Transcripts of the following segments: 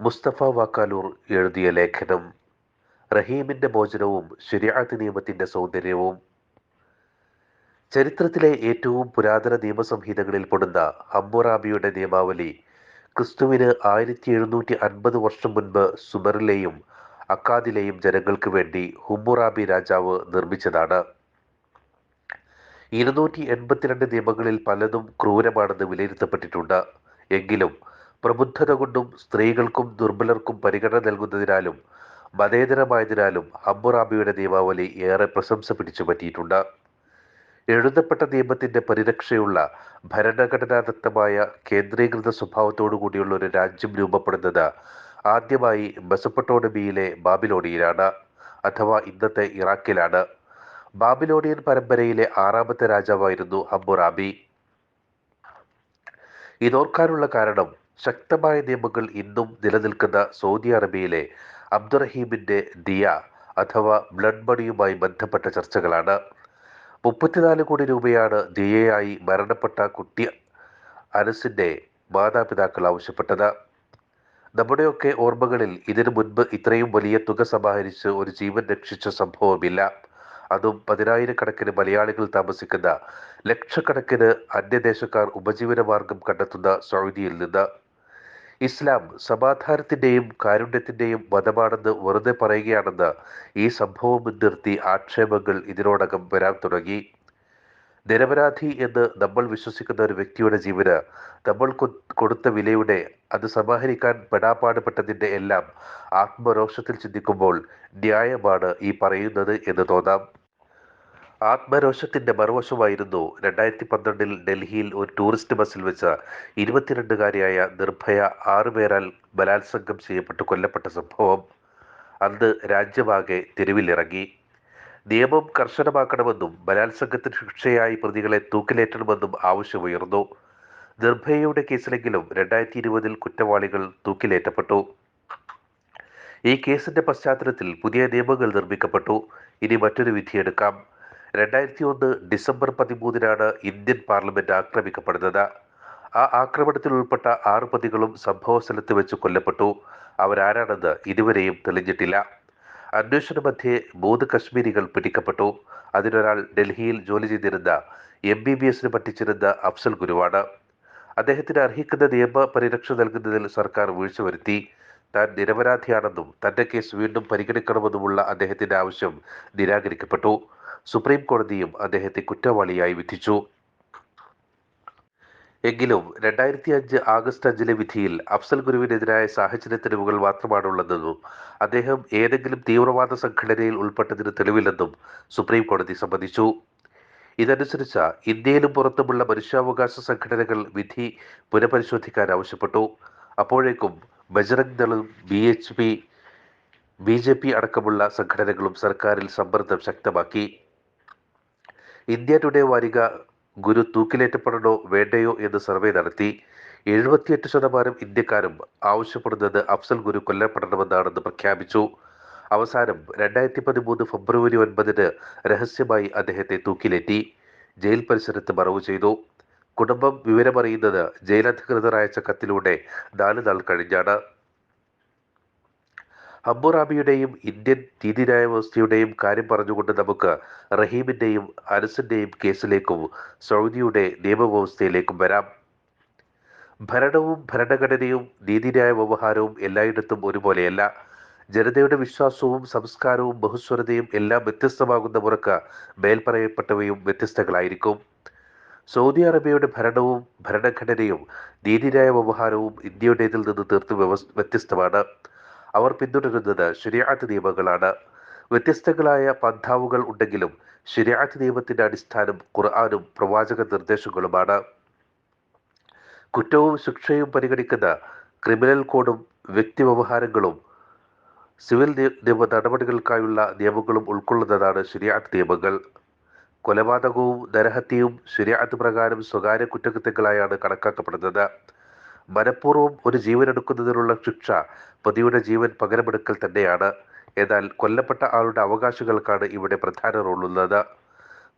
മുസ്തഫ വാക്കാലൂർ എഴുതിയ ലേഖനം റഹീമിന്റെ മോചനവും ശരിയാത്ത് നിയമത്തിന്റെ സൗന്ദര്യവും. ചരിത്രത്തിലെ ഏറ്റവും പുരാതന നിയമസംഹിതകളിൽ പെടുന്ന ഹമ്മുറാബിയുടെ നിയമാവലി ക്രിസ്തുവിന് ആയിരത്തി എഴുന്നൂറ്റി അൻപത് വർഷം മുൻപ് സുമറിലെയും അക്കാദിലെയും ജനങ്ങൾക്ക് വേണ്ടി ഹുമ്മുറാബി രാജാവ് നിർമ്മിച്ചതാണ്. ഇരുന്നൂറ്റി എൺപത്തിരണ്ട് നിയമങ്ങളിൽ പലതും ക്രൂരമാണെന്ന് വിലയിരുത്തപ്പെട്ടിട്ടുണ്ട്. എങ്കിലും പ്രബുദ്ധത കൊണ്ടും സ്ത്രീകൾക്കും ദുർബലർക്കും പരിഗണന നൽകുന്നതിനാലും മതേതരമായതിനാലും ഹമ്മുറാബിയുടെ നിയമാവലി ഏറെ പ്രശംസ പിടിച്ചു പറ്റിയിട്ടുണ്ട്. എഴുതപ്പെട്ട നിയമത്തിന്റെ പരിരക്ഷയുള്ള ഭരണഘടനാദത്തമായ കേന്ദ്രീകൃത സ്വഭാവത്തോടു കൂടിയുള്ള ഒരു രാജ്യം രൂപപ്പെടുന്നത് ആദ്യമായി മെസപ്പൊട്ടോണമിയിലെ ബാബിലോണിയിലാണ് അഥവാ ഇന്നത്തെ ഇറാഖിലാണ്. ബാബിലോണിയൻ പരമ്പരയിലെ ആറാമത്തെ രാജാവായിരുന്നു ഹമ്മുറാബി ഇതോർക്കാനുള്ള കാരണം ശക്തമായ നിയമങ്ങൾ ഇന്നും നിലനിൽക്കുന്ന സൗദി അറേബ്യയിലെ അബ്ദുറഹീമിന്റെ ദിയ അഥവാ ബ്ലഡ് മണിയുമായി ബന്ധപ്പെട്ട ചർച്ചകളാണ്. മുപ്പത്തിനാല് കോടി രൂപയാണ് ദിയയായി മരണപ്പെട്ട കുട്ടി അനസിന്റെ മാതാപിതാക്കൾ ആവശ്യപ്പെട്ടത്. നമ്മുടെയൊക്കെ ഓർമ്മകളിൽ ഇതിനു മുൻപ് ഇത്രയും വലിയ തുക സമാഹരിച്ച് ഒരു ജീവൻ രക്ഷിച്ച സംഭവമില്ല. അതും പതിനായിരക്കണക്കിന് മലയാളികൾ താമസിക്കുന്ന ലക്ഷക്കണക്കിന് അന്യദേശക്കാർ ഉപജീവന മാർഗം കണ്ടെത്തുന്ന സൗദിയിൽ നിന്ന്. ഇസ്ലാം സമാധാനത്തിന്റെയും കാരുണ്യത്തിന്റെയും മതമാണെന്ന് വെറുതെ പറയുകയാണെന്ന് ഈ സംഭവം മുൻനിർത്തി ആക്ഷേപങ്ങൾ ഇതിനോടകം വരാൻ തുടങ്ങി. നിരപരാധി എന്ന് നമ്മൾ വിശ്വസിക്കുന്ന ഒരു വ്യക്തിയുടെ ജീവന് നമ്മൾ കൊടുത്ത വിലയുടെ അത് സമാഹരിക്കാൻ പെടാപ്പാടുപെട്ടതിന്റെ എല്ലാം ആത്മരോഷത്തിൽ ചിന്തിക്കുമ്പോൾ ന്യായമാണ് ഈ പറയുന്നത് എന്ന് തോന്നാം. ആത്മരോഷത്തിന്റെ മറുവശമായിരുന്നു രണ്ടായിരത്തി പന്ത്രണ്ടിൽ ഡൽഹിയിൽ ഒരു ടൂറിസ്റ്റ് ബസ്സിൽ വെച്ച് ഇരുപത്തിരണ്ടുകാരിയായ നിർഭയ ആറുപേരാൽ ബലാത്സംഗം ചെയ്യപ്പെട്ട് കൊല്ലപ്പെട്ട സംഭവം അന്ന് രാജ്യമാകെ തെരുവിലിറങ്ങി. നിയമം കർശനമാക്കണമെന്നും ബലാത്സംഗത്തിന് ശിക്ഷയായി പ്രതികളെ തൂക്കിലേറ്റണമെന്നും ആവശ്യമുയർന്നു. നിർഭയയുടെ കേസിലെങ്കിലും രണ്ടായിരത്തി ഇരുപതിൽ കുറ്റവാളികൾ തൂക്കിലേറ്റപ്പെട്ടു. ഈ കേസിന്റെ പശ്ചാത്തലത്തിൽ പുതിയ നിയമങ്ങൾ നിർമ്മിക്കപ്പെട്ടു. ഇനി മറ്റൊരു വിധിയെടുക്കാം. രണ്ടായിരത്തി ഒന്ന് ഡിസംബർ പതിമൂന്നിനാണ് ഇന്ത്യൻ പാർലമെന്റ് ആക്രമിക്കപ്പെടുന്നത്. ആ ആക്രമണത്തിൽ ഉൾപ്പെട്ട ആറ് പ്രതികളും സംഭവ സ്ഥലത്ത് വെച്ച് കൊല്ലപ്പെട്ടു. അവരാരാണെന്ന് ഇതുവരെയും തെളിഞ്ഞിട്ടില്ല. അന്വേഷണ മധ്യേ മൂന്ന് കശ്മീരികൾ പിടിക്കപ്പെട്ടു. അതിലൊരാൾ ഡൽഹിയിൽ ജോലി ചെയ്തിരുന്ന എം ബി ബി എസിന് പഠിച്ചിരുന്ന അഫ്സൽ ഗുരുവാണ്. അദ്ദേഹത്തിന് അർഹിക്കുന്ന നിയമ പരിരക്ഷ നൽകുന്നതിൽ സർക്കാർ വീഴ്ച വരുത്തി. താൻ നിരപരാധിയാണെന്നും തന്റെ കേസ് വീണ്ടും പരിഗണിക്കണമെന്നുമുള്ള അദ്ദേഹത്തിന്റെ ആവശ്യം നിരാകരിക്കപ്പെട്ടു. സുപ്രീം കോടതിയും അദ്ദേഹത്തെ കുറ്റവാളിയായി വിധിച്ചു. എങ്കിലും രണ്ടായിരത്തി അഞ്ച് ആഗസ്റ്റ് അഞ്ചിലെ വിധിയിൽ അഫ്സൽ ഗുരുവിനെതിരായ സാഹചര്യ തെളിവുകൾ മാത്രമാണുള്ളതെന്നും അദ്ദേഹം ഏതെങ്കിലും തീവ്രവാദ സംഘടനയിൽ ഉൾപ്പെട്ടതിന് തെളിവില്ലെന്നും സുപ്രീം കോടതി സമ്മതിച്ചു. ഇതനുസരിച്ച് ഇന്ത്യയിലും പുറത്തുമുള്ള മനുഷ്യാവകാശ സംഘടനകൾ വിധി പുനഃപരിശോധിക്കാൻ ആവശ്യപ്പെട്ടു. അപ്പോഴേക്കും Bajrang ദളും B H P B J P അടക്കമുള്ള സംഘടനകളും സർക്കാരിൽ സമ്മർദ്ദം ശക്തമാക്കി. ഇന്ത്യ ടുഡേ വാരിക ഗുരു തൂക്കിലേറ്റപ്പെടണോ വേണ്ടയോ എന്ന് സർവേ നടത്തി. എഴുപത്തിയെട്ട് ശതമാനം ഇന്ത്യക്കാരും ആവശ്യപ്പെടുന്നത് അഫ്സൽ ഗുരു കൊല്ലപ്പെടണമെന്നാണെന്ന് പ്രഖ്യാപിച്ചു. അവസാനം രണ്ടായിരത്തി പതിമൂന്ന് ഫെബ്രുവരി ഒൻപതിന് രഹസ്യമായി അദ്ദേഹത്തെ തൂക്കിലേറ്റി. ജയിൽ പരിസരത്ത് മറവ് ചെയ്തു. കുടുംബം വിവരമറിയുന്നത് ജയിലധികൃതർ അയച്ച കത്തിലൂടെ നാല് നാൾ കഴിഞ്ഞാണ്. ഹമ്മുറാബിയുടെയും ഇന്ത്യൻ നീതി ന്യായവ്യവസ്ഥയുടെയും കാര്യം പറഞ്ഞുകൊണ്ട് നമുക്ക് റഹീമിന്റെയും അനസിന്റെയും കേസിലേക്കും സൗദിയുടെ നിയമവ്യവസ്ഥയിലേക്കും വരാം. ഭരണവും ഭരണഘടനയും നീതിന്യായ വ്യവഹാരവും എല്ലായിടത്തും ഒരുപോലെയല്ല. ജനതയുടെ വിശ്വാസവും സംസ്കാരവും ബഹുസ്വരതയും എല്ലാം വ്യത്യസ്തമാകുന്ന മുറക്ക് മേൽപ്പറയപ്പെട്ടവയും വ്യത്യസ്തങ്ങളായിരിക്കും. സൗദി അറേബ്യയുടെ ഭരണവും ഭരണഘടനയും നീതിന്യായ വ്യവഹാരവും ഇന്ത്യയുടേതിൽ നിന്ന് തീർത്തും വ്യത്യസ്തമാണ്. അവർ പിന്തുടരുന്നത് ശരിയാത്ത് നിയമങ്ങളാണ്. വ്യത്യസ്തങ്ങളായ പന്ഥാവുകൾ ഉണ്ടെങ്കിലും ശരിയാത്ത് നിയമത്തിന്റെ അടിസ്ഥാനം ഖുർആാനും പ്രവാചക നിർദ്ദേശങ്ങളുമാണ്. കുറ്റവും ശിക്ഷയും പരിഗണിക്കുന്ന ക്രിമിനൽ കോഡും വ്യക്തി വ്യവഹാരങ്ങളും സിവിൽ നിയമ നടപടികൾക്കായുള്ള നിയമങ്ങളും ഉൾക്കൊള്ളുന്നതാണ് ശരിയാത്ത് നിയമങ്ങൾ. കൊലപാതകവും നരഹത്യയും ശരിയാത്ത് പ്രകാരം സ്വകാര്യ കുറ്റകൃത്യങ്ങളായാണ് കണക്കാക്കപ്പെടുന്നത്. മനഃപൂർവം ഒരു ജീവൻ എടുക്കുന്നതിനുള്ള ശിക്ഷ പ്രതിയുടെ ജീവൻ പകരമെടുക്കൽ തന്നെയാണ്. എന്നാൽ കൊല്ലപ്പെട്ട ആളുടെ അവകാശങ്ങൾക്കാണ് ഇവിടെ പ്രധാന റോളുള്ളത്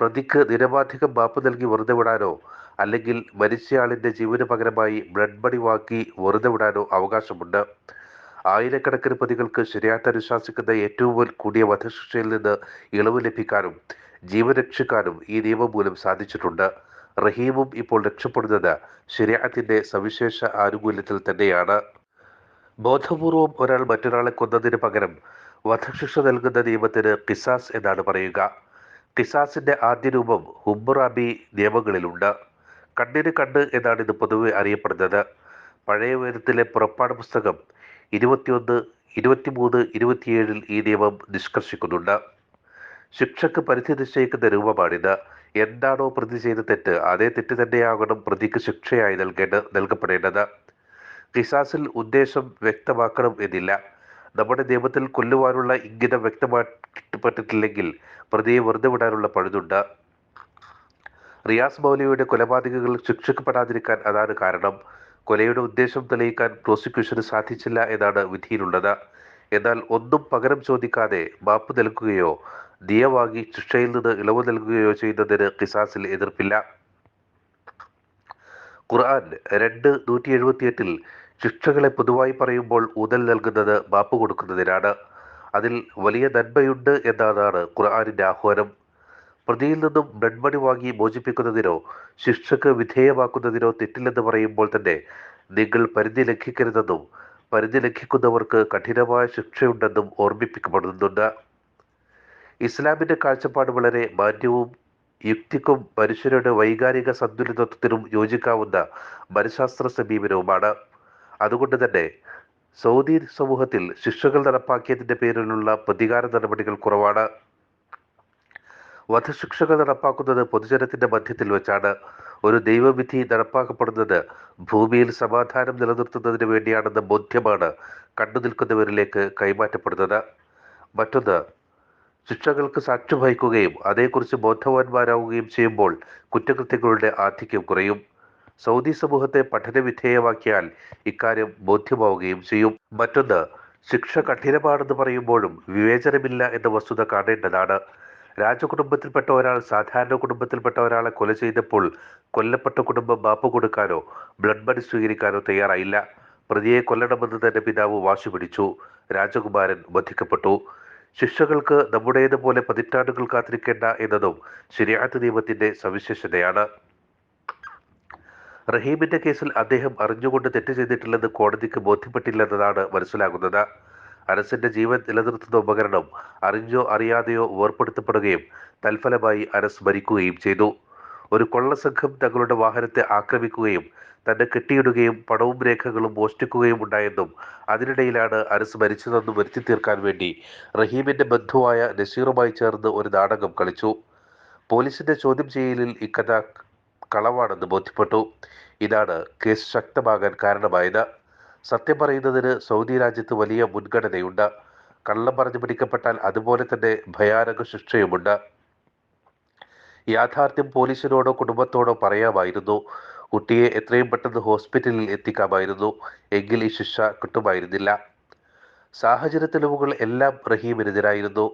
പ്രതിക്ക് നിരവാധികം മാപ്പ് നൽകി വെറുതെ വിടാനോ അല്ലെങ്കിൽ മരിച്ചയാളിന്റെ ജീവന് പകരമായി ബ്ലഡ് മണി വാക്കി വെറുതെ വിടാനോ അവകാശമുണ്ട്. ആയിരക്കണക്കിന് പ്രതികൾക്ക് ശരിയാത്ത അനുശാസിക്കുന്ന ഏറ്റവും കൂടിയ വധശിക്ഷയിൽ നിന്ന് ഇളവ് ലഭിക്കാനും ജീവൻ രക്ഷിക്കാനും ഈ നിയമം മൂലം സാധിച്ചിട്ടുണ്ട്. റഹീമും ഇപ്പോൾ രക്ഷപ്പെടുന്നത് ശരിയാത്തിന്റെ സവിശേഷ ആനുകൂല്യത്തിൽ തന്നെയാണ്. ബോധപൂർവം ഒരാൾ മറ്റൊരാളെ കൊന്നതിന് പകരം വധശിക്ഷ നൽകുന്ന നിയമത്തിന് കിസാസ് എന്നാണ് പറയുക. കിസാസിന്റെ ആദ്യ രൂപം ഹുംബുറാബി നിയമങ്ങളിലുണ്ട്. കണ്ണിന് കണ്ണ് എന്നാണ് ഇത് പൊതുവെ അറിയപ്പെടുന്നത്. പഴയ വേദത്തിലെ പുറപ്പാട് പുസ്തകം ഇരുപത്തിയൊന്ന് ഇരുപത്തിമൂന്ന് ഇരുപത്തിയേഴിൽ ഈ നിയമം നിഷ്കർഷിക്കുന്നുണ്ട്. ശിക്ഷക്ക് പരിധി നിശ്ചയിക്കുന്ന രൂപമാണിത്. എന്താണോ പ്രതി ചെയ്ത തെറ്റ് അതേ തെറ്റ് തന്നെയാകണം പ്രതിക്ക് ശിക്ഷയായി നൽകേണ്ട നൽകപ്പെടേണ്ടത്. കിസാസിൽ ഉദ്ദേശം വ്യക്തമാക്കണം എന്നില്ല. നമ്മുടെ നിയമത്തിൽ കൊല്ലുവാനുള്ള ഇംഗിതം വ്യക്തമാക്കപ്പെട്ടിട്ടില്ലെങ്കിൽ പ്രതിയെ വെറുതെ വിടാനുള്ള പഴുതുണ്ട്. റിയാസ് മൗലിയുടെ കൊലപാതകങ്ങൾ ശിക്ഷിക്കപ്പെടാതിരിക്കാൻ അതാണ് കാരണം. കൊലയുടെ ഉദ്ദേശം തെളിയിക്കാൻ പ്രോസിക്യൂഷന് സാധിച്ചില്ല എന്നാണ് വിധിയിലുള്ളത്. എന്നാൽ ഒന്നും പകരം ചോദിക്കാതെ മാപ്പ് നൽകുകയോ ദിയ വാങ്ങി ശിക്ഷയിൽ നിന്ന് ഇളവ് നൽകുകയോ ചെയ്യുന്നതിന് കിസാസിൽ എതിർപ്പില്ല. ഖുർആൻ രണ്ട് നൂറ്റി എഴുപത്തിയെട്ടിൽ ശിക്ഷകളെ പൊതുവായി പറയുമ്പോൾ ഊതൽ നൽകുന്നത് മാപ്പ് കൊടുക്കുന്നതിനാണ്. അതിൽ വലിയ നന്മയുണ്ട് എന്നതാണ് ഖുർആാനിന്റെ ആഹ്വാനം. പ്രതിയിൽ നിന്നും ബ്ലഡ് വാങ്ങി മോചിപ്പിക്കുന്നതിനോ ശിക്ഷക്ക് വിധേയമാക്കുന്നതിനോ തെറ്റില്ലെന്ന് പറയുമ്പോൾ തന്നെ നിങ്ങൾ പരിധി ലംഘിക്കരുതെന്നും പരിധി ലംഘിക്കുന്നവർക്ക് കഠിനമായ ശിക്ഷയുണ്ടെന്നും ഓർമ്മിപ്പിക്കപ്പെടുന്നുണ്ട്. ഇസ്ലാമിന്റെ കാഴ്ചപ്പാട് വളരെ മാന്യവും യുക്തിക്കും മനുഷ്യരുടെ വൈകാരിക സന്തുലിതത്വത്തിനും യോജിക്കാവുന്ന മനഃശാസ്ത്ര സമീപനവുമാണ്. അതുകൊണ്ട് തന്നെ സൗദി സമൂഹത്തിൽ ശിക്ഷകൾ നടപ്പാക്കിയതിന്റെ പേരിലുള്ള പ്രതികാര നടപടികൾ കുറവാണ്. വധശിക്ഷകൾ നടപ്പാക്കുന്നത് പൊതുജനത്തിന്റെ മധ്യത്തിൽ വെച്ചാണ്. ഒരു ദൈവവിധി നടപ്പാക്കപ്പെടുന്നത് ഭൂമിയിൽ സമാധാനം നിലനിർത്തുന്നതിന് വേണ്ടിയാണെന്ന ബോധ്യമാണ് കണ്ടു നിൽക്കുന്നവരിലേക്ക് കൈമാറ്റപ്പെടുന്നത്. മറ്റൊന്ന് ശിക്ഷകൾക്ക് സാക്ഷ്യം വഹിക്കുകയും അതേക്കുറിച്ച് ബോധവാന്മാരാവുകയും ചെയ്യുമ്പോൾ കുറ്റകൃത്യങ്ങളുടെ ആധിക്യം കുറയും. സൗദി സമൂഹത്തെ പഠനവിധേയമാക്കിയാൽ ഇക്കാര്യം ബോധ്യമാവുകയും ചെയ്യും. മറ്റൊന്ന് ശിക്ഷ കഠിനമാണെന്ന് പറയുമ്പോഴും വിവേചനമില്ല എന്ന വസ്തുത കാണേണ്ടതാണ്. രാജകുടുംബത്തിൽപ്പെട്ട ഒരാൾ സാധാരണ കുടുംബത്തിൽപ്പെട്ട ഒരാളെ കൊല ചെയ്തപ്പോൾ കൊല്ലപ്പെട്ട കുടുംബം മാപ്പ് കൊടുക്കാനോ ബ്ലഡ് മണി സ്വീകരിക്കാനോ തയ്യാറായില്ല. പ്രതിയെ കൊല്ലണമെന്ന് തന്നെ പിതാവ് വാശി പിടിച്ചു. രാജകുമാരൻ വധിക്കപ്പെട്ടു. ശിക്ഷകൾക്ക് നമ്മുടേതുപോലെ പതിറ്റാണ്ടുകൾ കാത്തിരിക്കേണ്ട എന്നതും ശരിയാത്ത നിയമത്തിന്റെ സവിശേഷതയാണ്. റഹീമിന്റെ കേസിൽ അദ്ദേഹം അറിഞ്ഞുകൊണ്ട് തെറ്റ് ചെയ്തിട്ടില്ലെന്ന് കോടതിക്ക് ബോധ്യപ്പെട്ടില്ലെന്നതാണ് മനസ്സിലാകുന്നത്. അനസിന്റെ ജീവൻ നിലനിർത്തുന്ന ഉപകരണം അറിഞ്ഞോ അറിയാതെയോ വേർപ്പെടുത്തപ്പെടുകയും തൽഫലമായി അരസ് മരിക്കുകയും ചെയ്തു. ഒരു കൊള്ളസംഘം തങ്ങളുടെ വാഹനത്തെ ആക്രമിക്കുകയും തന്നെ കെട്ടിയിടുകയും പണവും രേഖകളും മോഷ്ടിക്കുകയും ഉണ്ടായെന്നും അതിനിടയിലാണ് അനസ് മരിച്ചതെന്നും വരുത്തി തീർക്കാൻ വേണ്ടി റഹീമിന്റെ ബന്ധുവായ നസീറുമായി ചേർന്ന് ഒരു നാടകം കളിച്ചു. പോലീസിന്റെ ചോദ്യം ചെയ്യലിൽ ഇക്കഥ കളവാണെന്ന് ബോധ്യപ്പെട്ടു. ഇതാണ് കേസ് ശക്തമാകാൻ കാരണമായത്. സത്യം പറയുന്നതിന് സൗദി രാജ്യത്ത് വലിയ മുൻഗണനയുണ്ട്. കള്ളം പറഞ്ഞു പിടിക്കപ്പെട്ടാൽ അതുപോലെ തന്നെ ഭയാനക ശിക്ഷയുമുണ്ട്. യാഥാർത്ഥ്യം പോലീസിനോടോ കുടുംബത്തോടോ പറയാമായിരുന്നു. കുട്ടിയെ എത്രയും പെട്ടെന്ന് ഹോസ്പിറ്റലിൽ എത്തിക്കാമായിരുന്നു. എങ്കിൽ ഈ ശിക്ഷ കിട്ടുമായിരുന്നില്ല. സാഹചര്യ തെളിവുകൾ എല്ലാം റഹീമിനെതിരായിരുന്നു.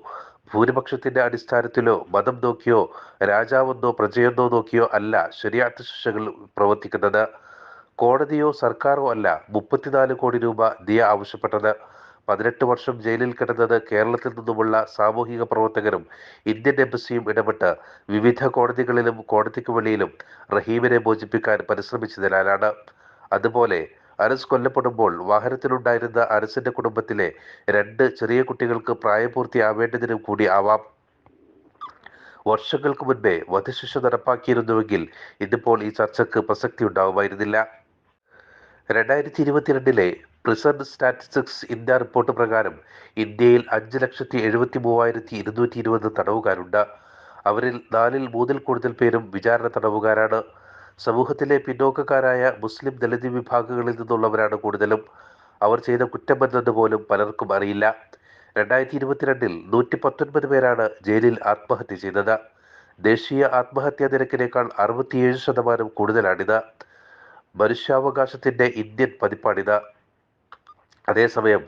ഭൂരിപക്ഷത്തിന്റെ അടിസ്ഥാനത്തിലോ മതം നോക്കിയോ രാജാവെന്നോ പ്രജയെന്നോ നോക്കിയോ അല്ല ശരിയാത്ത ശിക്ഷകൾ പ്രവർത്തിക്കുന്നത്. കോടതിയോ സർക്കാരോ അല്ല മുപ്പത്തിനാല് കോടി രൂപ ദിയ ആവശ്യപ്പെട്ടത്. പതിനെട്ട് വർഷം ജയിലിൽ കിടന്നത് കേരളത്തിൽ നിന്നുമുള്ള സാമൂഹിക പ്രവർത്തകരും ഇന്ത്യൻ എംബസിയും ഇടപെട്ട് വിവിധ കോടതികളിലും കോടതിക്ക് വെളിയിലും റഹീമിനെ മോചിപ്പിക്കാൻ പരിശ്രമിച്ചതിനാലാണ്. അതുപോലെ അനസ് കൊല്ലപ്പെടുമ്പോൾ വാഹനത്തിലുണ്ടായിരുന്ന അനസിന്റെ കുടുംബത്തിലെ രണ്ട് ചെറിയ കുട്ടികൾക്ക് പ്രായപൂർത്തിയാവേണ്ടതിനും കൂടി ആവാം. വർഷങ്ങൾക്ക് മുൻപേ വധശിക്ഷ നടപ്പാക്കിയിരുന്നുവെങ്കിൽ ഇതിപ്പോൾ ഈ ചർച്ചയ്ക്ക് പ്രസക്തി ഉണ്ടാവുമായിരുന്നില്ല. രണ്ടായിരത്തി ഇരുപത്തിരണ്ടിലെ പ്രിസൺ സ്റ്റാറ്റിസ്റ്റിക്സ് ഇന്ത്യ റിപ്പോർട്ട് പ്രകാരം ഇന്ത്യയിൽ അഞ്ച് ലക്ഷത്തി എഴുപത്തി മൂവായിരത്തി ഇരുന്നൂറ്റി ഇരുപത് തടവുകാരുണ്ട്. അവരിൽ നാലിൽ മൂന്നിൽ കൂടുതൽ പേരും വിചാരണ തടവുകാരാണ്. സമൂഹത്തിലെ പിന്നോക്കക്കാരായ മുസ്ലിം ദളിത് വിഭാഗങ്ങളിൽ നിന്നുള്ളവരാണ് കൂടുതലും. അവർ ചെയ്ത കുറ്റമെന്നത് പോലും പലർക്കും അറിയില്ല. രണ്ടായിരത്തി ഇരുപത്തിരണ്ടിൽ നൂറ്റി പത്തൊൻപത് പേരാണ് ജയിലിൽ ആത്മഹത്യ ചെയ്തത്. ദേശീയ ആത്മഹത്യാ നിരക്കിനേക്കാൾ അറുപത്തിയേഴ് ശതമാനം കൂടുതലാണിത്. മനുഷ്യാവകാശത്തിന്റെ ഇന്ത്യൻ പതിപ്പാണിത്. അതേസമയം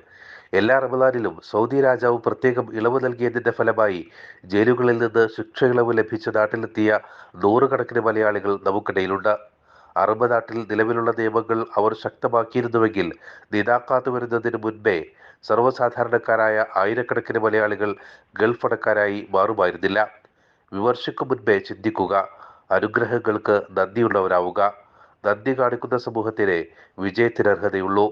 എല്ലാ റമദാനിലും സൗദി രാജാവ് പ്രത്യേകം ഇളവ് നൽകിയതിന്റെ ഫലമായി ജയിലുകളിൽ നിന്ന് ശിക്ഷ ഇളവ് ലഭിച്ച നാട്ടിലെത്തിയ നൂറുകണക്കിന് മലയാളികൾ നമുക്കിടയിലുണ്ട്. അറബ് നാട്ടിൽ നിലവിലുള്ള നിയമങ്ങൾ അവർ ശക്തമാക്കിയിരുന്നുവെങ്കിൽ നിതാക്കാത്തു വരുന്നതിന് മുൻപേ സർവസാധാരണക്കാരായ ആയിരക്കണക്കിന് മലയാളികൾ ഗൾഫ് അടക്കാരായി മാറുമായിരുന്നില്ല. വിമർശിക്കും മുൻപേ ചിന്തിക്കുക അനുഗ്രഹങ്ങൾക്ക് നന്ദിയുള്ളവരാവുക. നന്ദി കാണിക്കുന്ന സമൂഹത്തിന് വിജയത്തിന് അർഹതയുള്ളൂ